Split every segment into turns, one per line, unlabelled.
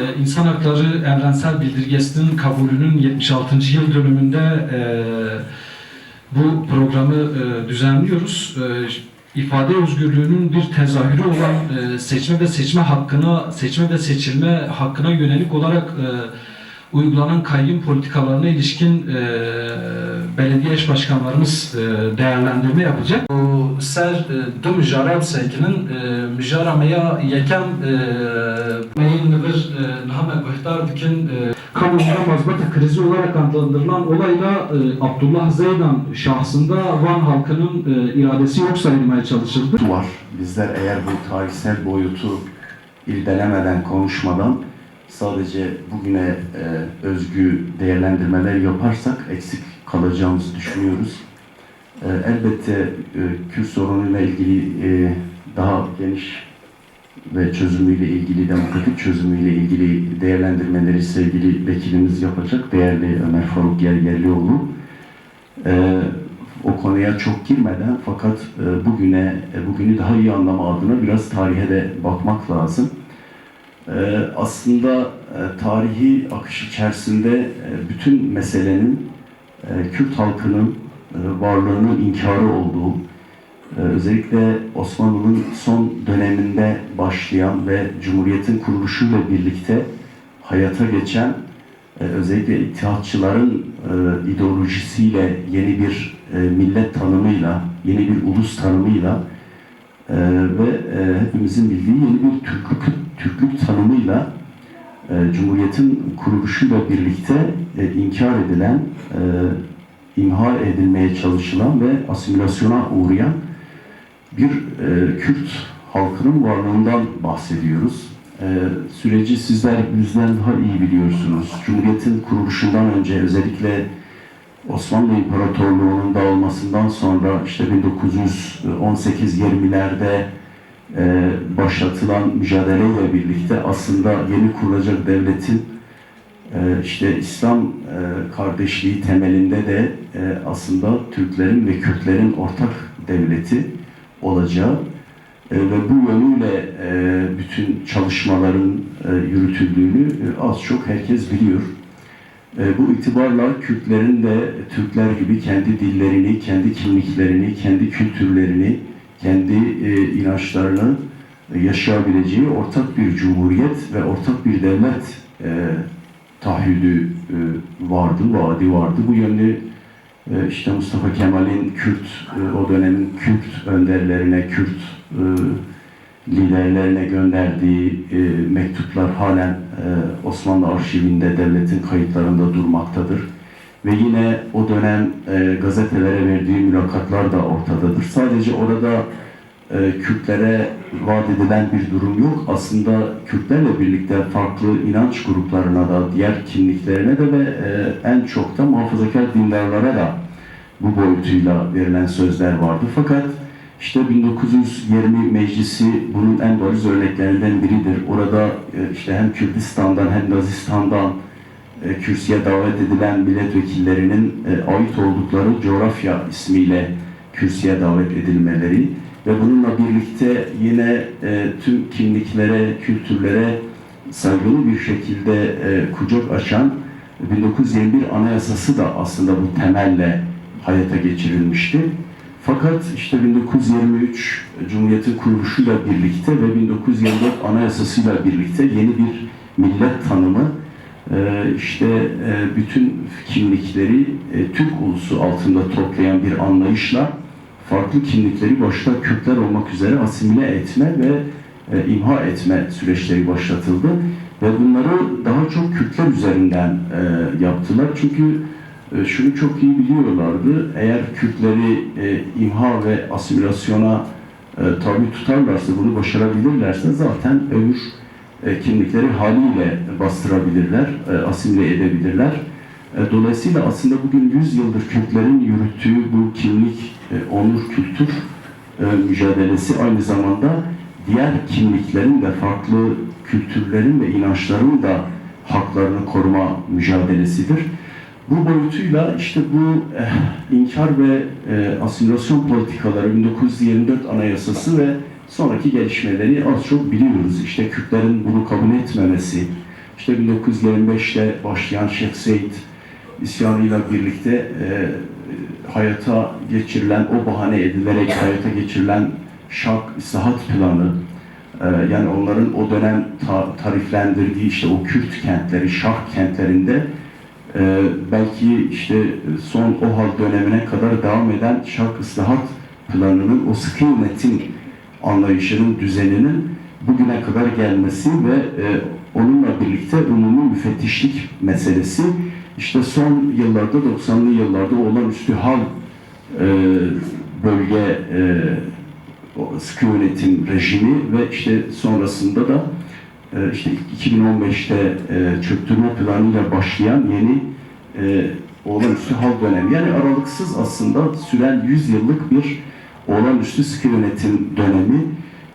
Ee, İnsan Hakları Evrensel Bildirgesi'nin kabulünün 76. yıl dönümünde e, bu programı e, düzenliyoruz. E, ifade özgürlüğünün bir tezahürü olan e, seçme ve seçme hakkına, seçme ve seçilme hakkına yönelik olarak e, uygulanan kayyum politikalarına ilişkin e, belediye eş başkanlarımız e, değerlendirme yapacak. Bu ser e, du mijarab sekinin e, mijaramaya yekem e, meyin e, nahame guhtar dikin kamuoyunda mazbata krizi olarak adlandırılan olayla e, Abdullah Zeydan şahsında Van halkının e, iradesi yok sayılmaya çalışıldı.
var. Bizler eğer bu tarihsel boyutu irdelemeden, konuşmadan sadece bugüne e, özgü değerlendirmeler yaparsak eksik kalacağımızı düşünüyoruz. E, elbette e, Kürt sorunuyla ilgili e, daha geniş ve çözümüyle ilgili, demokratik çözümüyle ilgili değerlendirmeleri sevgili vekilimiz yapacak. Değerli Ömer Faruk Gergerlioğlu. E, o konuya çok girmeden fakat e, bugüne, e, bugünü daha iyi anlama adına biraz tarihe de bakmak lazım. E, aslında e, tarihi akış içerisinde e, bütün meselenin e, Kürt halkının e, varlığının inkarı olduğu, özellikle Osmanlı'nın son döneminde başlayan ve Cumhuriyet'in kuruluşuyla birlikte hayata geçen özellikle ittihatçıların e, ideolojisiyle yeni bir millet tanımıyla, yeni bir ulus tanımıyla e, ve e, hepimizin bildiği yeni bir Türklük, Türklük tanımıyla e, Cumhuriyet'in kuruluşuyla birlikte e, inkar edilen, e, imha edilmeye çalışılan ve asimilasyona uğrayan bir e, Kürt halkının varlığından bahsediyoruz. Ee, süreci sizler bizden daha iyi biliyorsunuz. Cumhuriyetin kuruluşundan önce özellikle Osmanlı İmparatorluğu'nun dağılmasından sonra işte 1918-20'lerde e, başlatılan mücadeleyle birlikte aslında yeni kurulacak devletin e, işte İslam e, kardeşliği temelinde de e, aslında Türklerin ve Kürtlerin ortak devleti olacağı e, ve bu yönüyle e, bütün çalışmaların e, yürütüldüğünü e, az çok herkes biliyor. E, bu itibarla Kürtlerin de Türkler gibi kendi dillerini, kendi kimliklerini, kendi kültürlerini, kendi e, inançlarını e, yaşayabileceği ortak bir cumhuriyet ve ortak bir devlet e, vardı, vaadi vardı. Bu yönlü işte Mustafa Kemal'in Kürt, o dönemin Kürt önderlerine, Kürt liderlerine gönderdiği e, mektuplar halen e, Osmanlı arşivinde, devletin kayıtlarında durmaktadır. Ve yine o dönem e, gazetelere verdiği mülakatlar da ortadadır. Sadece orada e, Kürtlere vaat edilen bir durum yok. Aslında Kürtlerle birlikte farklı inanç gruplarına da, diğer kimliklerine de ve e, en çok da muhafazakar dindarlara da bu boyutuyla verilen sözler vardı. Fakat işte 1920 meclisi bunun en bariz örneklerinden biridir. Orada e, işte hem Kürdistan'dan hem Nazistan'dan e, kürsüye davet edilen milletvekillerinin e, ait oldukları coğrafya ismiyle kürsüye davet edilmeleri ve bununla birlikte yine tüm kimliklere, kültürlere saygılı bir şekilde kucak açan 1921 Anayasası da aslında bu temelle hayata geçirilmişti. Fakat işte 1923 Cumhuriyet'in kuruluşuyla birlikte ve 1924 Anayasası'yla birlikte yeni bir millet tanımı e, işte e, bütün kimlikleri e, Türk ulusu altında toplayan bir anlayışla farklı kimlikleri başta Kürtler olmak üzere asimile etme ve imha etme süreçleri başlatıldı. Ve bunları daha çok Kürtler üzerinden yaptılar. Çünkü şunu çok iyi biliyorlardı. Eğer Kürtleri e, imha ve asimilasyona e, tabi tutarlarsa, bunu başarabilirlerse zaten öbür e, kimlikleri haliyle bastırabilirler, e, asimile edebilirler. E, dolayısıyla aslında bugün 100 yıldır Kürtlerin yürüttüğü bu kimlik, e, onur, kültür e, mücadelesi aynı zamanda diğer kimliklerin de farklı kültürlerin ve inançların da haklarını koruma mücadelesidir. Bu boyutuyla işte bu eh, inkar ve eh, asimilasyon politikaları 1924 Anayasası ve sonraki gelişmeleri az çok biliyoruz. İşte Kürtlerin bunu kabul etmemesi, işte 1925'te başlayan Şeyh Seyyid isyanıyla birlikte e, hayata geçirilen, o bahane edilerek hayata geçirilen şark islahat planı, e, yani onların o dönem ta- tariflendirdiği işte o Kürt kentleri, şark kentlerinde e, belki işte son o hal dönemine kadar devam eden şark ıslahat planının, o sıkı yönetim anlayışının, düzeninin bugüne kadar gelmesi ve e, onunla birlikte umumi müfettişlik meselesi işte son yıllarda 90'lı yıllarda olağanüstü hal e, bölge e, sıkı yönetim rejimi ve işte sonrasında da işte 2015'te e, çöktürme planıyla başlayan yeni e, olağanüstü hal dönemi. Yani aralıksız aslında süren 100 yıllık bir olağanüstü sıkı yönetim dönemi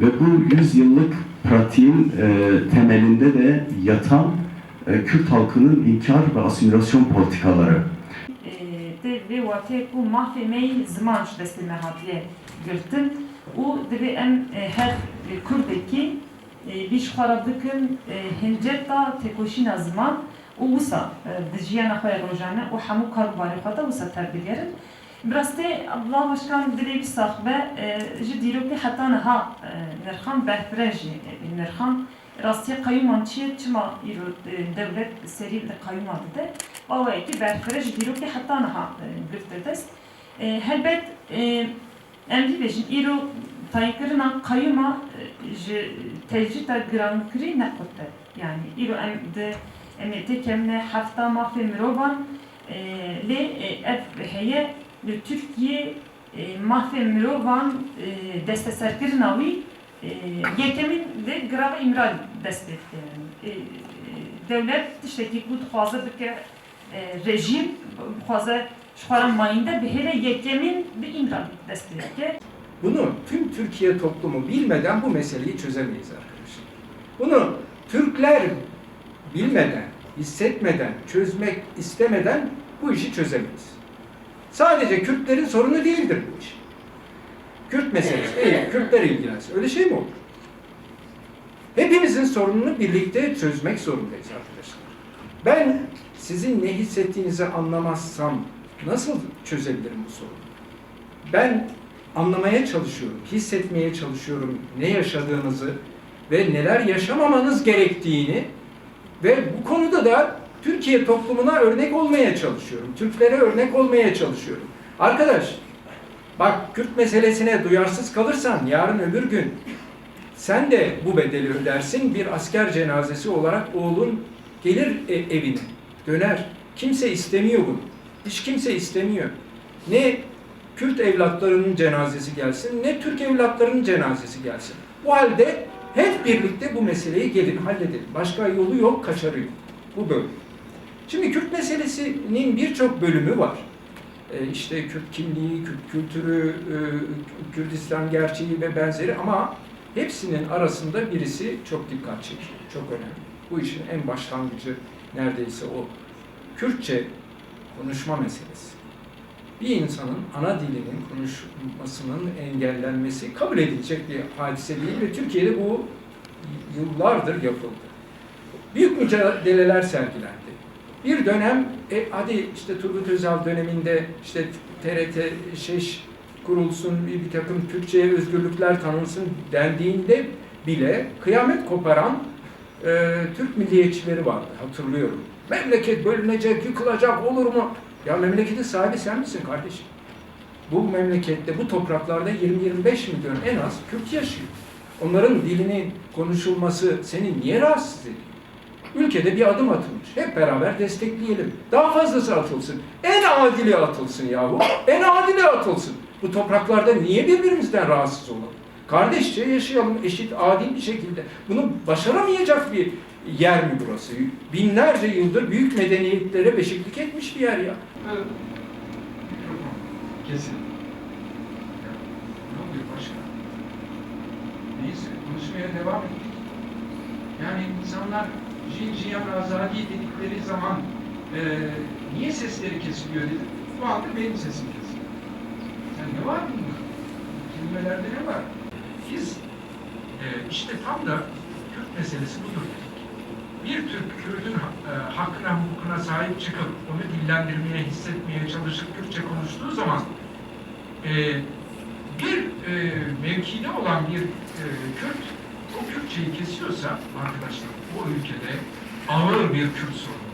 ve bu 100 yıllık pratiğin e, temelinde de yatan e, Kürt halkının inkar ve asimilasyon politikaları.
Te vê watê ku mafê me yî ziman ji destê me hatiye girtin û divê em e, her Kurdekî e, bîş xwe bikin e, hinceta têkoşîna ziman û wisa e, di jiyana xwe ya rojane û hemû karûbarê xwe de wisa terbiygerin. Bi rastî Abdullah Başkan dilê wî saxbe ji dîrokê heta niha e, nirxan berfire jî e, nirxan Rastiye kayyuman çiye çima îro e, devlet serî li kayyuma dide awayekî berfire ji dîrokê heta niha girtir dest. E, Helbet e, em vî bêjin îro tayînkirina kayyuma e, ji tecrîta girankirî nequte. Yani îro em di em ê tê kemne hefta mafê mirovan e, lê e, ev heye li Türkiye e, mafê mirovan e, desteserkirina wî e, yekemin de grava imral
Bunu tüm Türkiye toplumu bilmeden bu meseleyi çözemeyiz arkadaşlar. Bunu Türkler bilmeden, hissetmeden, çözmek istemeden bu işi çözemeyiz. Sadece Kürtlerin sorunu değildir bu iş. Kürt meselesi değil, Kürtler ilgilensin. Öyle şey mi olur? Hepimizin sorununu birlikte çözmek zorundayız arkadaşlar. Ben sizin ne hissettiğinizi anlamazsam nasıl çözebilirim bu sorunu? Ben anlamaya çalışıyorum, hissetmeye çalışıyorum ne yaşadığınızı ve neler yaşamamanız gerektiğini ve bu konuda da Türkiye toplumuna örnek olmaya çalışıyorum. Türklere örnek olmaya çalışıyorum. Arkadaş, bak Kürt meselesine duyarsız kalırsan yarın öbür gün sen de bu bedeli ödersin. Bir asker cenazesi olarak oğlun gelir e- evine, döner. Kimse istemiyor bunu. Hiç kimse istemiyor. Ne Kürt evlatlarının cenazesi gelsin, ne Türk evlatlarının cenazesi gelsin. Bu halde hep birlikte bu meseleyi gelin halledelim. Başka yolu yok, kaçarı yok. Bu böyle. Şimdi Kürt meselesinin birçok bölümü var. Ee, işte Kürt kimliği, Kürt kültürü, e, Kürdistan gerçeği ve benzeri ama hepsinin arasında birisi çok dikkat çekiyor, çok önemli. Bu işin en başlangıcı neredeyse o. Kürtçe konuşma meselesi bir insanın ana dilinin konuşmasının engellenmesi kabul edilecek bir hadise değil ve Türkiye'de bu yıllardır yapıldı. Büyük mücadeleler sergilendi. Bir dönem, e, hadi işte Turgut Özal döneminde işte TRT şeş kurulsun, bir, bir takım Türkçe'ye özgürlükler tanınsın dendiğinde bile kıyamet koparan e, Türk milliyetçileri vardı, hatırlıyorum. Memleket bölünecek, yıkılacak olur mu? Ya memleketin sahibi sen misin kardeşim? Bu memlekette, bu topraklarda 20-25 milyon en az Kürt yaşıyor. Onların dilinin konuşulması seni niye rahatsız ediyor? Ülkede bir adım atılmış. Hep beraber destekleyelim. Daha fazlası atılsın. En adili atılsın yahu. En adili atılsın. Bu topraklarda niye birbirimizden rahatsız olalım? Kardeşçe yaşayalım eşit, adil bir şekilde. Bunu başaramayacak bir yer mi burası? Binlerce yıldır büyük medeniyetlere beşiklik etmiş bir yer ya.
Kesin. Ne oluyor başka? Neyse konuşmaya devam ettik. Yani insanlar Jin Jiyan Azadi dedikleri zaman eee niye sesleri kesiliyor dedim. Bu anda benim sesim kesiliyor. Yani ne var bunda? Kelimelerde ne var? Biz eee işte tam da Kürt meselesi budur dedik.
bir Türk Kürt'ün e, hakkına, hukukuna sahip çıkıp onu dillendirmeye, hissetmeye çalışıp Kürtçe konuştuğu zaman e, bir e, mevkide olan bir e, Kürt o Kürtçeyi kesiyorsa arkadaşlar o ülkede ağır bir Kürt sorunu